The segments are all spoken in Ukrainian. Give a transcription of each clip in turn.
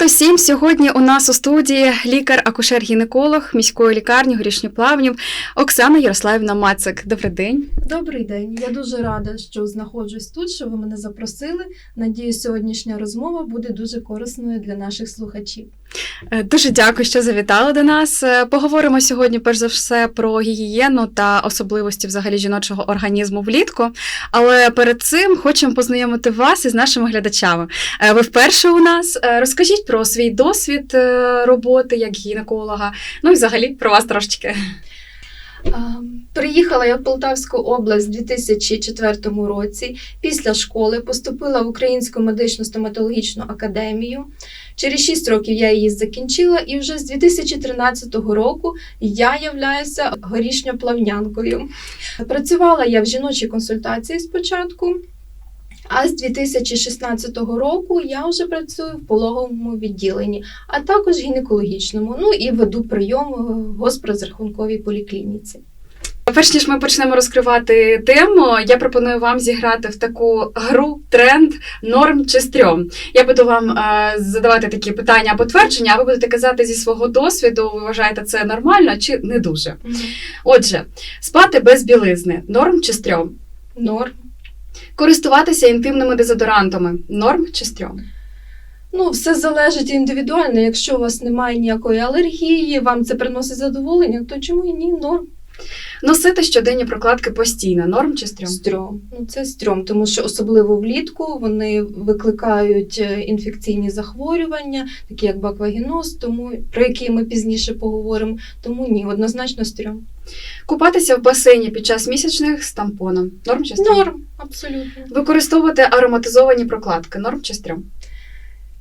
Привіт усім! Сьогодні у нас у студії лікар-акушер-гінеколог міської лікарні горішньоплавнів Оксана Ярославівна Мацик. Добрий день. Добрий день. Я дуже рада, що знаходжусь тут, що ви мене запросили. Надію, сьогоднішня розмова буде дуже корисною для наших слухачів. Е, Дуже дякую, що завітали до нас. Е, Поговоримо сьогодні перш за все про гігієну та особливості взагалі жіночого організму влітку. Але перед цим хочемо познайомити вас із нашими глядачами. Е, Ви вперше у нас. Розкажіть про свій досвід роботи як гінеколога. Ну і взагалі про вас трошечки. А, Приїхала я в Полтавську область у 2004 році. Після школи поступила в Українську медичну стоматологічну академію. Через 6 років я її закінчила, і вже з 2013 року я являюся горішньоплавнянкою. Працювала я в жіночій консультації спочатку. А з 2016 року я вже працюю в пологовому відділенні, а також гінекологічному. Ну і веду прийом в госпрозрахунковій поліклініці. Перш ніж ми почнемо розкривати тему, я пропоную вам зіграти в таку гру тренд норм чи стрьом. Я буду вам е, задавати такі питання або твердження, а ви будете казати зі свого досвіду, ви вважаєте це нормально чи не дуже. Отже, спати без білизни норм чи стрьом? Норм. Користуватися інтимними дезодорантами норм чи стрьом? Ну, все залежить індивідуально. Якщо у вас немає ніякої алергії, вам це приносить задоволення, то чому і ні? Норм. Носити щоденні прокладки постійно норм чи стрьом? Стрьом. Ну, це стрьом, тому що особливо влітку вони викликають е, інфекційні захворювання, такі як баквагіноз, тому про які ми пізніше поговоримо. Тому ні, однозначно стрьом. Купатися в басейні під час місячних з тампоном норм чи стрьом? Норм, абсолютно. Використовувати ароматизовані прокладки норм чи стрьом?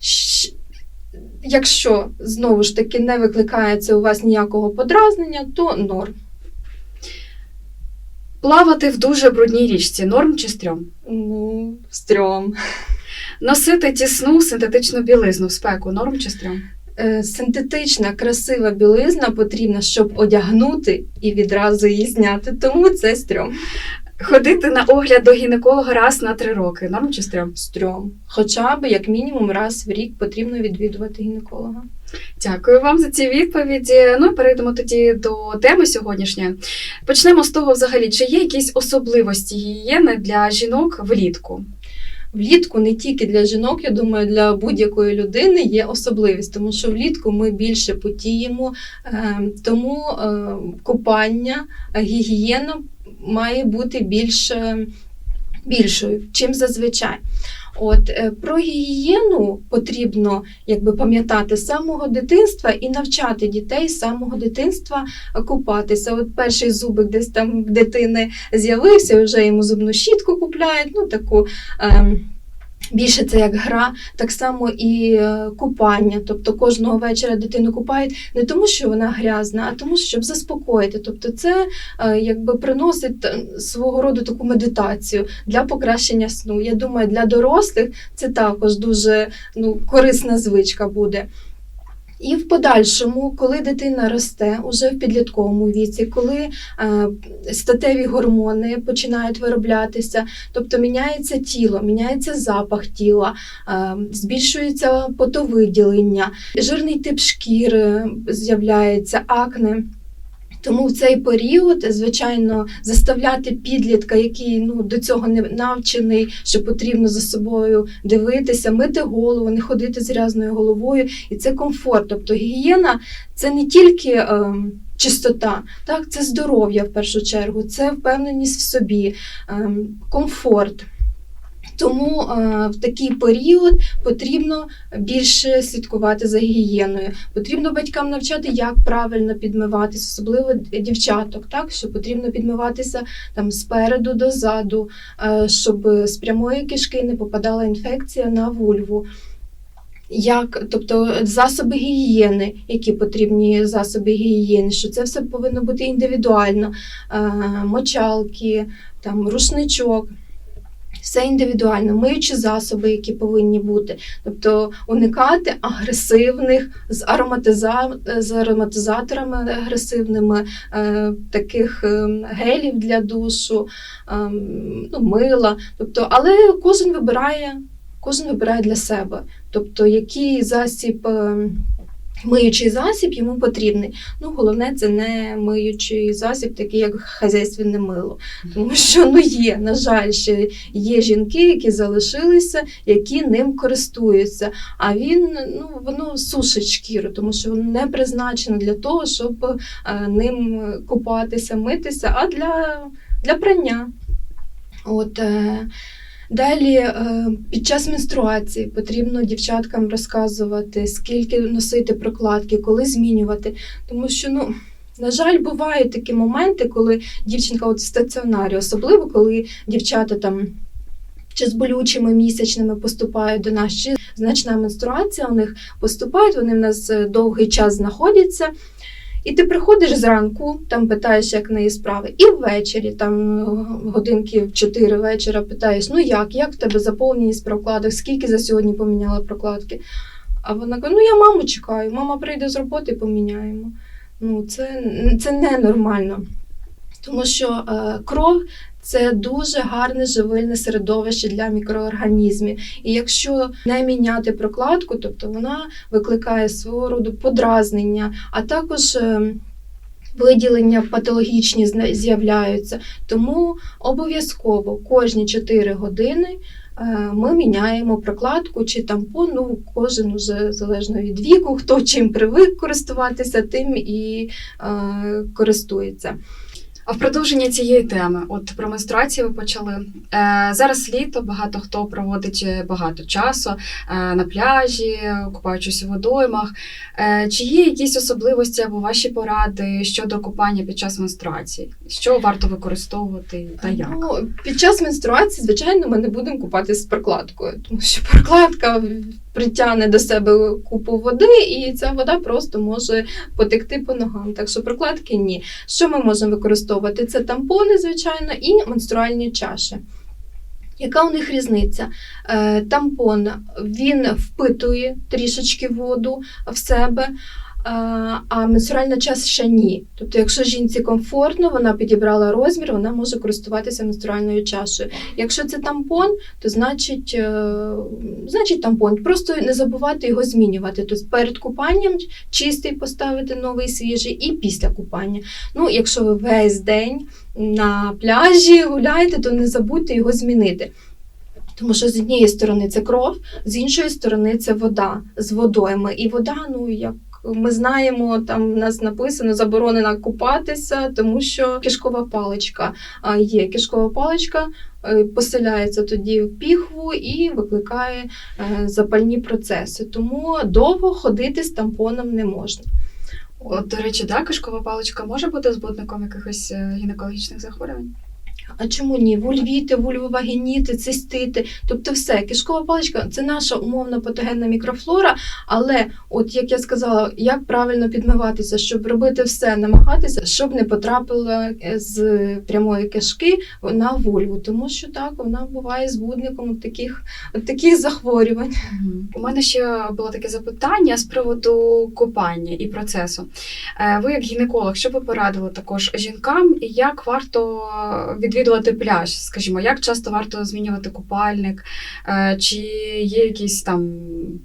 Щ- Якщо знову ж таки не викликається у вас ніякого подразнення, то норм. Плавати в дуже брудній річці норм чи стрьом? Ну, стрьом. Носити тісну синтетичну білизну в спеку норм чи стрьом? Е, Синтетична, красива білизна потрібна, щоб одягнути і відразу її зняти. Тому це стрьом. Ходити на огляд до гінеколога раз на три роки норм чи стрьом? Стрьом. Хоча б як мінімум раз в рік потрібно відвідувати гінеколога. Дякую вам за ці відповіді. Ну перейдемо тоді до теми сьогоднішньої. Почнемо з того, взагалі, чи є якісь особливості гігієни для жінок влітку? Влітку не тільки для жінок, я думаю, для будь-якої людини є особливість, тому що влітку ми більше потіємо, е, тому е, купання, е, гігієна має бути більш, більшою, чим зазвичай. От е, про гігієну потрібно якби пам'ятати з самого дитинства і навчати дітей з самого дитинства купатися. От перший зубик десь там дитини з'явився, вже йому зубну щітку купляють, ну таку. Ем, Більше це як гра, так само і е, купання. Тобто кожного вечора дитину купають не тому, що вона грязна, а тому, щоб заспокоїти. Тобто, це е, якби приносить е, свого роду таку медитацію для покращення сну. Я думаю, для дорослих це також дуже ну, корисна звичка буде. І в подальшому, коли дитина росте уже в підлітковому віці, коли е, статеві гормони починають вироблятися, тобто міняється тіло, міняється запах тіла, е, збільшується потовиділення, жирний тип шкіри з'являється, акне. Тому в цей період, звичайно, заставляти підлітка, який ну, до цього не навчений, що потрібно за собою дивитися, мити голову, не ходити з грязною головою, і це комфорт. Тобто гігієна це не тільки е, чистота, так, це здоров'я в першу чергу, це впевненість в собі, е, комфорт. Тому е, в такий період потрібно більше слідкувати за гігієною. Потрібно батькам навчати, як правильно підмиватися, особливо дівчаток, так що потрібно підмиватися там спереду до заду, е, щоб з прямої кишки не попадала інфекція на вульву. Як, тобто засоби гігієни, які потрібні засоби гігієни, що це все повинно бути індивідуально, е, мочалки, там рушничок. Все індивідуально, миючі засоби, які повинні бути, тобто уникати агресивних з ароматиза... з ароматизаторами агресивними, е, таких е, гелів для душу, е, ну, мила. Тобто, але кожен вибирає кожен вибирає для себе. Тобто, який засіб. Миючий засіб йому потрібний. Ну, головне, це не миючий засіб, такий як хазяйственне мило. Тому що ну є, на жаль, ще є жінки, які залишилися, які ним користуються. А він ну воно сушить шкіру, тому що воно не призначено для того, щоб е, ним купатися, митися, а для, для прання. От, е, Далі е, під час менструації потрібно дівчаткам розказувати, скільки носити прокладки, коли змінювати. Тому що, ну, на жаль, бувають такі моменти, коли дівчинка от в стаціонарі, особливо коли дівчата там чи з болючими місячними поступають до нас, чи значна менструація у них поступають, вони в нас е, довгий час знаходяться. І ти приходиш зранку, там питаєш, як неї справи, і ввечері, там годинки в 4 вечора питаєш, ну як, як в тебе заповненість прокладок, скільки за сьогодні поміняла прокладки. А вона каже: ну я маму чекаю, мама прийде з роботи, поміняємо. Ну, це, це ненормально. Тому що е, кров це дуже гарне живильне середовище для мікроорганізмів. І якщо не міняти прокладку, тобто вона викликає свого роду подразнення, а також е, виділення патологічні з'являються. Тому обов'язково кожні 4 години е, ми міняємо прокладку чи тампон. Ну, кожен уже залежно від віку, хто чим привик користуватися, тим і е, користується. А в продовження цієї теми, от про менструацію ви почали. Е, зараз літо, багато хто проводить е, багато часу е, на пляжі, купаючись у водоймах. Е, чи є якісь особливості або ваші поради щодо купання під час менструації? Що варто використовувати та як? Ну, під час менструації, звичайно, ми не будемо купатися з прокладкою, тому що прокладка притягне до себе купу води, і ця вода просто може потекти по ногам. Так що прокладки ні. Що ми можемо використовувати? Це тампони, звичайно, і менструальні чаші. Яка у них різниця? Е, тампон він впитує трішечки воду в себе, а менструальна чаша ні. Тобто, якщо жінці комфортно, вона підібрала розмір, вона може користуватися менструальною чашею. Якщо це тампон, то значить, е, значить тампон. Просто не забувати його змінювати. Тобто перед купанням чистий поставити новий свіжий і після купання. Ну, якщо ви весь день на пляжі гуляєте, то не забудьте його змінити. Тому що з однієї сторони це кров, з іншої сторони це вода з водойми. І вода, ну як ми знаємо, там в нас написано заборонено купатися, тому що кишкова паличка є. Кишкова паличка е, поселяється тоді в піхву і викликає е, запальні процеси. Тому довго ходити з тампоном не можна. От, до речі, да, кишкова паличка може бути збутником якихось е, гінекологічних захворювань? А чому ні? Вульвіти, вульвовагеніти, цистити, тобто все. Кишкова паличка це наша умовно патогенна мікрофлора, але, от як я сказала, як правильно підмиватися, щоб робити все, намагатися, щоб не потрапила е, з прямої кишки на вульву, тому що так вона буває збудником таких, таких захворювань. У мене ще було таке запитання з приводу купання і процесу. Е, Ви, як гінеколог, що ви порадили також жінкам, і як варто відвідувати пляж? Скажімо, як часто варто змінювати купальник? Е, Чи є якісь там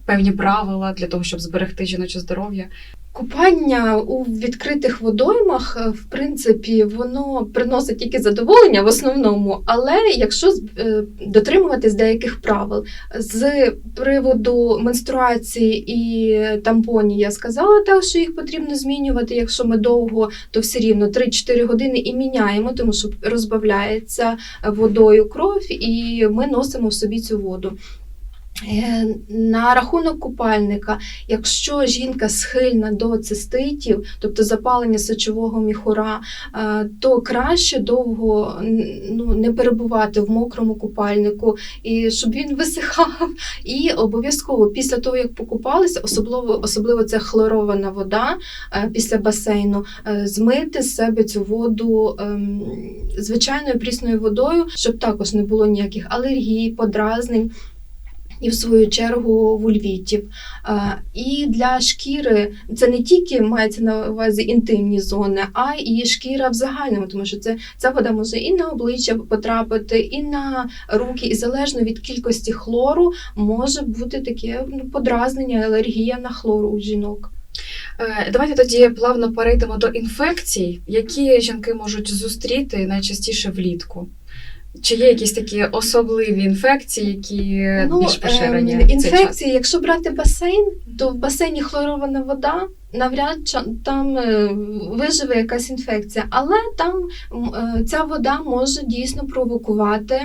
певні правила для того, щоб зберегти жіноче здоров'я? Купання у відкритих водоймах, е, в принципі, воно приносить тільки задоволення в основному, але якщо е, дотримуватись деяких правил з приводу менструації і тампонів, я сказала так, що їх потрібно змінювати. Якщо ми довго, то все рівно 3-4 години і міняємо, тому що розбавляється водою кров, і ми носимо в собі цю воду. Е, На рахунок купальника, якщо жінка схильна до циститів, тобто запалення сечового міхура, е, то краще довго ну, не перебувати в мокрому купальнику, і щоб він висихав. І обов'язково після того, як покупалися, особливо, особливо це хлорована вода е, після басейну, змити з себе цю воду ем, звичайною прісною водою, щоб також не було ніяких алергій, подразнень. І в свою чергу вульвітів. І для шкіри це не тільки мається на увазі інтимні зони, а і шкіра в загальному, тому що це ця вода може і на обличчя потрапити, і на руки, і залежно від кількості хлору може бути таке ну, подразнення, алергія на хлор у жінок. Е, Давайте тоді плавно перейдемо до інфекцій, які жінки можуть зустріти найчастіше влітку. Чи є якісь такі особливі інфекції, які більш поширені? в цей час? якщо брати басейн, то в басейні хлорована вода. Навряд чи там е, виживе якась інфекція, але там е, ця вода може дійсно провокувати,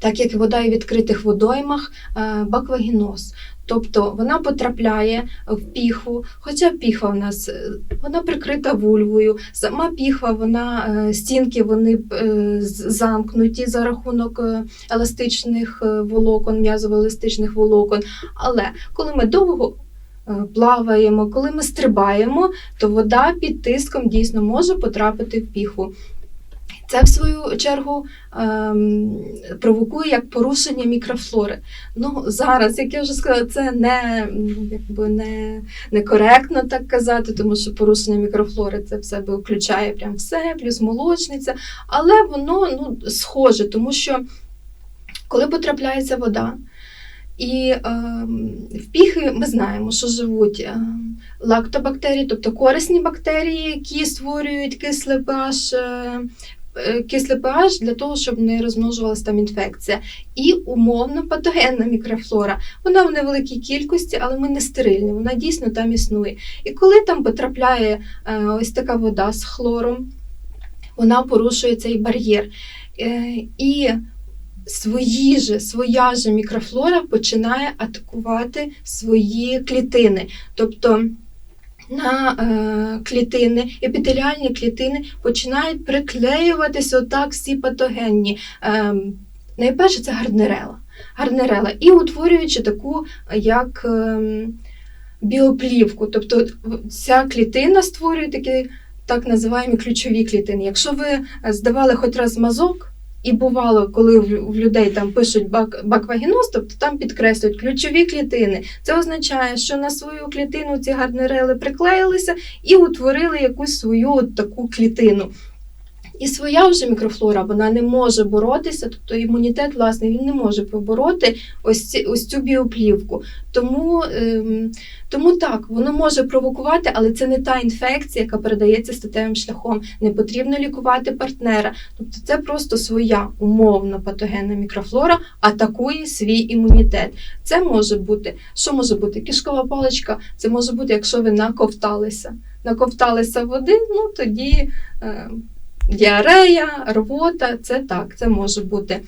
так як вода і в відкритих водоймах, е, баквагіноз. Тобто вона потрапляє в піхву, хоча піхва в нас е, вона прикрита вульвою, сама піхва, вона е, стінки вони е, замкнуті за рахунок еластичних волокон, м'язово-еластичних волокон. Але коли ми довго плаваємо, коли ми стрибаємо, то вода під тиском дійсно може потрапити в піхву. Це, в свою чергу, ем, провокує як порушення мікрофлори. Ну, зараз, як я вже сказала, це не, якби не, некоректно так казати, тому що порушення мікрофлори це в себе включає прям все, плюс молочниця, але воно ну, схоже, тому що коли потрапляється вода, і ем, в піхи ми знаємо, що живуть ем, лактобактерії, тобто корисні бактерії, які створюють кислий pH, е, е, кислий pH для того, щоб не розмножувалася там інфекція. І умовно патогенна мікрофлора. Вона в невеликій кількості, але ми не стерильні, вона дійсно там існує. І коли там потрапляє е, ось така вода з хлором, вона порушує цей бар'єр. Е, І свої же, своя же мікрофлора починає атакувати свої клітини. Тобто на е, клітини, епітеліальні клітини починають приклеюватися отак всі патогенні. Е, найперше це гарнерела. гарнерела. І утворюючи таку, як е, біоплівку. Тобто ця клітина створює такі так називаємо ключові клітини. Якщо ви здавали хоч раз мазок, і бувало, коли в людей там пишуть бак, баквагіноз, тобто там підкреслюють ключові клітини. Це означає, що на свою клітину ці гарнерели приклеїлися і утворили якусь свою от таку клітину. І своя вже мікрофлора вона не може боротися, тобто імунітет, власне, він не може побороти ось, ці, ось цю біоплівку. Тому, ем, тому так, воно може провокувати, але це не та інфекція, яка передається статевим шляхом. Не потрібно лікувати партнера. Тобто це просто своя умовно патогенна мікрофлора атакує свій імунітет. Це може бути, що може бути? Кишкова паличка, це може бути, якщо ви наковталися. Наковталися води, ну тоді. Е, Діарея, рвота, це так, це може бути.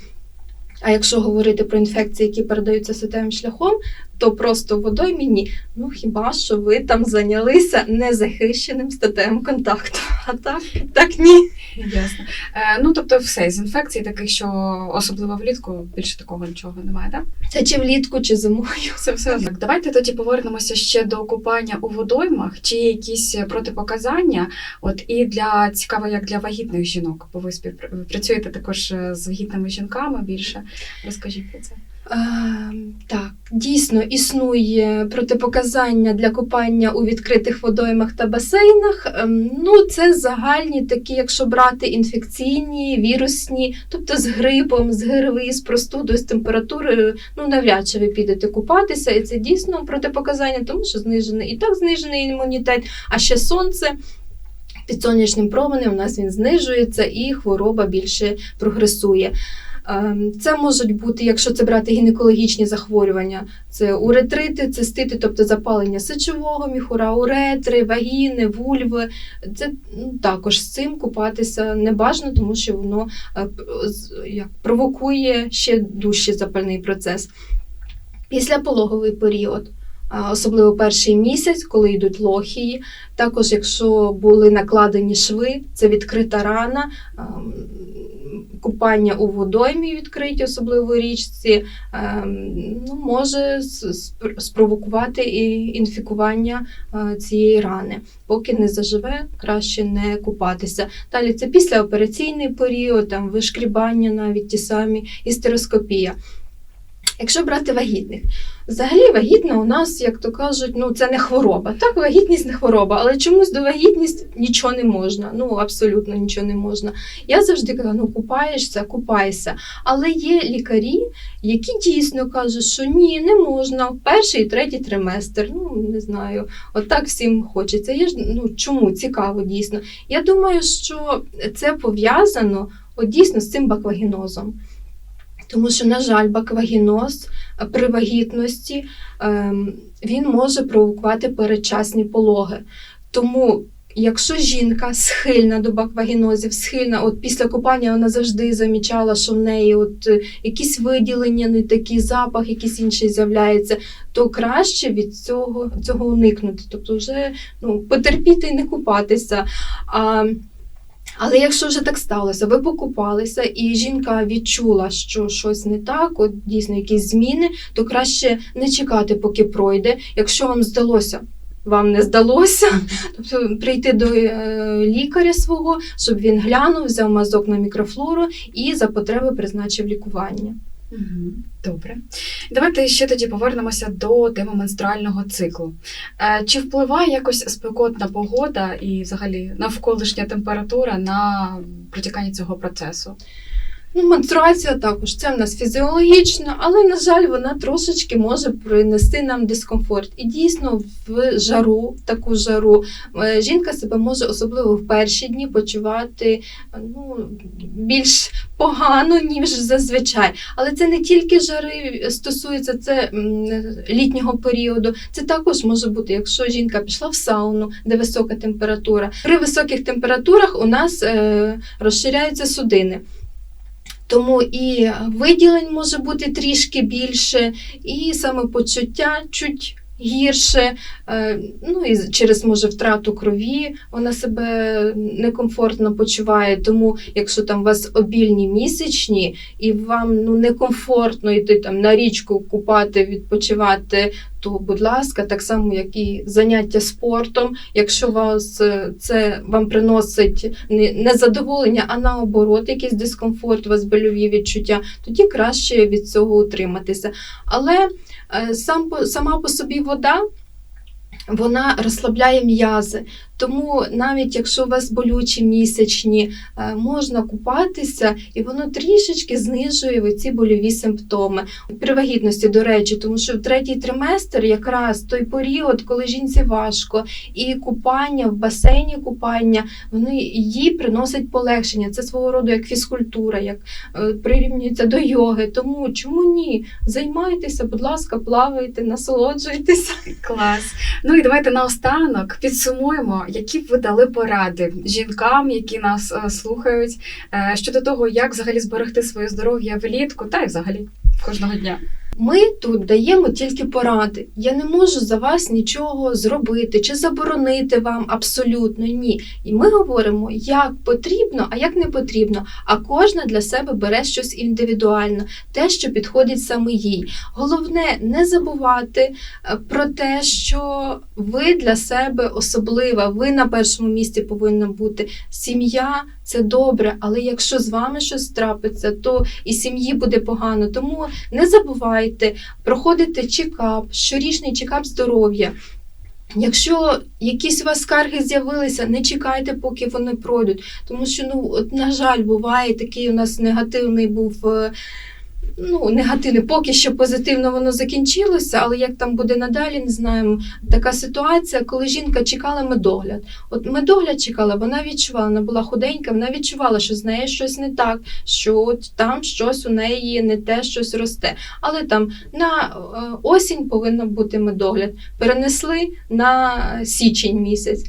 А якщо говорити про інфекції, які передаються статевим шляхом, то просто водою мені, ну хіба що ви там зайнялися незахищеним статевим контактом. А так, так ні. Ясно. Е, ну, тобто, все з інфекцій таких, що особливо влітку більше такого нічого немає, так? Це чи влітку, чи зимою. Все, все одно. Давайте тоді повернемося ще до купання у водоймах. Чи є якісь протипоказання? От і для цікаво, як для вагітних жінок, бо ви співпрацюєте також е, з вагітними жінками більше. Розкажіть про це. Так, дійсно існує протипоказання для купання у відкритих водоймах та басейнах. Ем, Ну, це загальні такі, якщо брати інфекційні, вірусні, тобто з грипом, з ГРВІ, з простудою, з температурою. Ну, навряд чи ви підете купатися, і це дійсно протипоказання, тому що знижений і так знижений імунітет, а ще сонце. Під сонячним променем у нас він знижується і хвороба більше прогресує. Ем, Це можуть бути, якщо це брати гінекологічні захворювання, це уретрити, цистити, тобто запалення сечового міхура, уретри, вагіни, вульви. Це ну, також з цим купатися не бажано, тому що воно е, як, провокує ще дужчий запальний процес. Післяпологовий період. Особливо перший місяць, коли йдуть лохії. Також, якщо були накладені шви, це відкрита рана, ем, купання у водоймі відкриті, особливо річці, ем, ну, може спровокувати і інфікування е, цієї рани. Поки не заживе, краще не купатися. Далі це післяопераційний період, там вишкрібання навіть ті самі, істероскопія. Якщо брати вагітних, взагалі вагітна у нас, як то кажуть, ну це не хвороба. Так, вагітність не хвороба, але чомусь до вагітність нічого не можна. Ну абсолютно нічого не можна. Я завжди кажу, ну купаєшся, купайся. Але є лікарі, які дійсно кажуть, що ні, не можна перший і третій триместр. Ну не знаю, от так всім хочеться. Я ж ну чому цікаво дійсно. Я думаю, що це пов'язано от дійсно з цим баквагінозом. Тому що, на жаль, баквагіноз е, при вагітності ем, він може провокувати передчасні пологи. Тому, якщо жінка схильна до баквагінозів, схильна, от після купання вона завжди замічала, що в неї от е, якісь виділення, не такий запах, якийсь інший з'являється, то краще від цього, цього уникнути. Тобто, вже ну, потерпіти і не купатися. А, але якщо вже так сталося, ви покупалися, і жінка відчула, що щось не так, от дійсно якісь зміни, то краще не чекати, поки пройде. Якщо вам здалося, вам не здалося, тобто прийти до е, лікаря свого, щоб він глянув, взяв мазок на мікрофлору і за потреби призначив лікування. Добре. Давайте ще тоді повернемося до теми менструального циклу. Е, Чи впливає якось спекотна погода і взагалі навколишня температура на протікання цього процесу? Ну, менструація також це в нас фізіологічна, але, на жаль, вона трошечки може принести нам дискомфорт. І дійсно, в жару, таку жару, е, жінка себе може особливо в перші дні почувати е, ну, більш погано, ніж зазвичай. Але це не тільки жари стосується це літнього періоду. Це також може бути, якщо жінка пішла в сауну, де висока температура. При високих температурах у нас е, розширяються судини. Тому і виділень може бути трішки більше, і самопочуття чуть гірше. Е, Ну і через може втрату крові вона себе некомфортно почуває. Тому, якщо там у вас обільні місячні, і вам ну некомфортно йти там на річку купати, відпочивати, то будь ласка, так само як і заняття спортом. Якщо вас е, це вам приносить не, задоволення, а наоборот, якийсь дискомфорт, у вас больові відчуття, тоді краще від цього утриматися. Але сам по сама по собі вода. Вона розслабляє м'язи, тому навіть якщо у вас болючі місячні, е, можна купатися, і воно трішечки знижує ці больові симптоми. При вагітності, до речі, тому що в третій триместр якраз той період, коли жінці важко, і купання в басейні купання, вони їй приносять полегшення. Це свого роду як фізкультура, як е, прирівнюється до йоги. Тому чому ні? Займайтеся, будь ласка, плавайте, насолоджуйтеся. Клас. Ну і давайте наостанок підсумуємо, які б ви дали поради жінкам, які нас е, слухають, е, щодо того, як взагалі зберегти своє здоров'я влітку, та й взагалі кожного дня. Ми тут даємо тільки поради. Я не можу за вас нічого зробити чи заборонити вам абсолютно ні. І ми говоримо, як потрібно, а як не потрібно. А кожна для себе бере щось індивідуально, те, що підходить саме їй. Головне не забувати е, про те, що ви для себе особлива, ви на першому місці повинна бути. Сім'я це добре, але якщо з вами щось трапиться, то і сім'ї буде погано. Тому не забувайте проходити чекап, щорічний чекап здоров'я. Якщо якісь у вас скарги з'явилися, не чекайте, поки вони пройдуть. Тому що, ну, от, на жаль, буває такий у нас негативний був. Ну, негативний, поки що позитивно воно закінчилося, але як там буде надалі, не знаємо. Така ситуація, коли жінка чекала медогляд. От медогляд чекала, вона відчувала, вона була худенька, вона відчувала, що з нею щось не так, що от там щось у неї не те, щось росте. Але там на е, осінь повинен бути медогляд. Перенесли на січень місяць.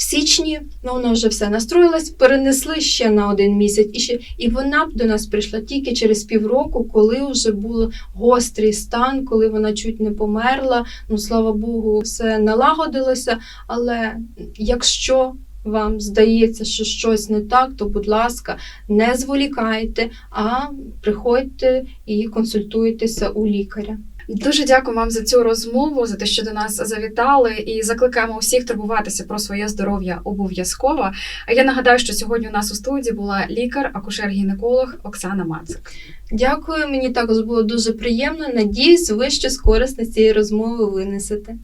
В січні ну, вона вже все настроїлась, перенесли ще на один місяць, і ще і вона б до нас прийшла тільки через півроку, коли вже був гострий стан, коли вона чуть не померла. Ну слава Богу, все налагодилося. Але якщо вам здається, що щось не так, то, будь ласка, не зволікайте, а приходьте і консультуйтеся у лікаря. Дуже дякую вам за цю розмову, за те, що до нас завітали, і закликаємо усіх турбуватися про своє здоров'я обов'язково. А я нагадаю, що сьогодні у нас у студії була лікар, акушер-гінеколог Оксана Мацик. Дякую, мені також було дуже приємно. Надіюсь, ви щось корисне з цієї розмови винесете.